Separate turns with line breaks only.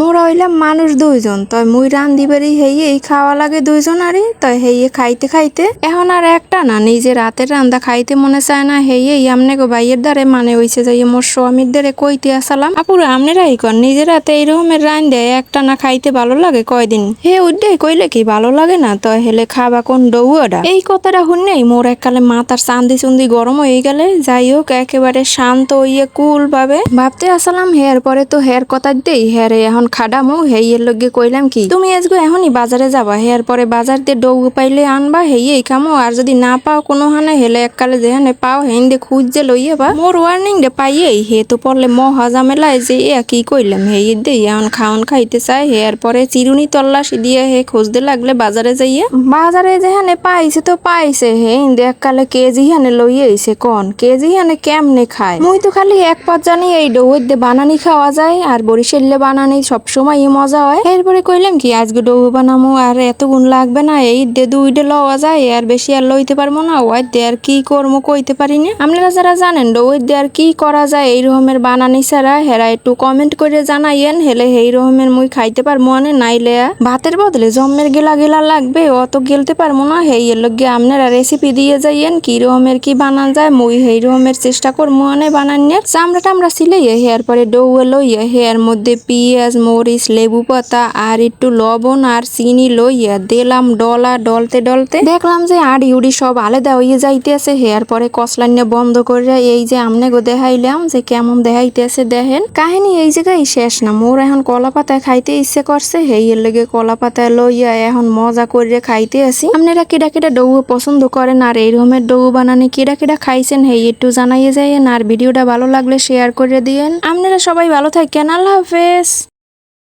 Lu, হইলাম মানুষ দুইজন, তয় মুই রান্ধি বাড়ি হেইয়ে এই খাওয়া লাগে দুইজন আরে, তয় হেইয়ে খাইতে খাইতে। এখন আর একটা না নিজে রাতের রান্দা খাইতে মনে চায় না, হেইয়ে আমনে গো ভাইয়ের দ্বারে মানে হইছে যাইয়ে মোর স্বামীর দ্বারে কইতে আসালাম। আপুরে, আমনেরাই কর নিজের রাতে এইরকমের রান্ধে একটা না খাইতে ভালো লাগে কয়দিন? হে উড্ডে, কইলে কি ভালো লাগে না? তয় হেলে খাবা কোন ডৌয়াটা এই কথাটা শুনলেই মোর এককালে মাথার চান্দি চুন্দি গরম হয়ে গেলে যাই হোক একেবারে শান্ত হইয়ে কুল ভাবে ভাবতে আসলাম, হেয়ার পরে তো হেয়ার কথা দেই, হেয়ারে এখন খাডামু হেইয়ের লগে কইলাম কি, তুমি আজকে এখনই বাজারে যাবা, হেয়ার পরে বাজার দিয়ে ডৌ পাইলে আনবা হেইয়েই খামো, আর যদি না পাও কোনো হানে হেলে এককালে যেহানে পাও হেন দে খুঁজছে লইয়ে বা। মোর ওয়ার্নিং দে পাইয়েই, হে তো পড়লে মহা ঝামেলায় যে, এ, কি কইলাম হে দে এখন খাওন খাইতে চাই হেয়ার পরে চিরুনি তল্লাশি দিয়ে হে খুঁজতে লাগলে বাজারে যাইয়ে। বাজারে যেহানে পাইছে তো পাইছে হে ইন্দে এককালে কেজি হানে লইয়ে আইছে কোন কেজি হানে কেমনে খায়? মুই তো খালি এক পাত জানি, এই ডৌয়ের দে বানানি খাওয়া যায়, আর বরিশালে বানানি সবসময় মজা হয়। এরপরে কইলাম কি, আজকে ডৌ বানামো আর এত গুণ লাগবে না, এই দে দুইটা লওয়া যায় আর বেশি আর লইতে পারব না ওই দে আর কি করব কইতে পারি না। আপনারা যারা জানেন ডৌয়ের দে আর কি করা যায়, এই রকমের বানানি ছাড়া, হেরা একটু কমেন্ট করে জানাইয়েন, হেলে এই রকমের মুই খাইতে পারব মানে নাইলে ভাতের বদলে জম্মের গেলা গেলা লাগবে অত গেলতে পারব না, হেই এর লগে আপনারা রেসিপি দিয়ে যাইয়েন, কি রকমের কি বানান যায়, মুই এই রকমের চেষ্টা করব মানে বানানোর চামড়া টামড়া সিলাইয়ে হেয়ার পরে ডৌয়ে লইয়া, হেয়ার মধ্যে পেঁয়াজ মরিচ লেবু পাতা আর একটু লবণ আর চিনি লইয়া দিলাম ডলা ডলতে ডলতে। দেখলাম যে আড়ি উড়ি সব আলাদা হইয়ে যাইতেছে। হেয়ার পরে কসলাইনে বন্ধ করে এই যে আমনে গো দেখাইলাম যে কেমন দেখাইতেছে দেখেন। কাহিনী এই জায়গায় শেষ না। মোর এখন কলা পাতায় খাইতে ইচ্ছে করছে। হেই এর লেগে কলা পাতায় লইয়া এখন মজা করে খাইতে আসি আপনারা কেডা কেডা ডৌ পছন্দ করেন আর এই রকমের ডৌ বানানি কেডা কেডা খাইছেন, হেই একটু জানাইয়ে যাইয়েন। আর ভিডিওটা ভালো লাগলে শেয়ার করে দিয়েন। আপনারা সবাই ভালো থাকেন। আল্লাহ হাফেজ।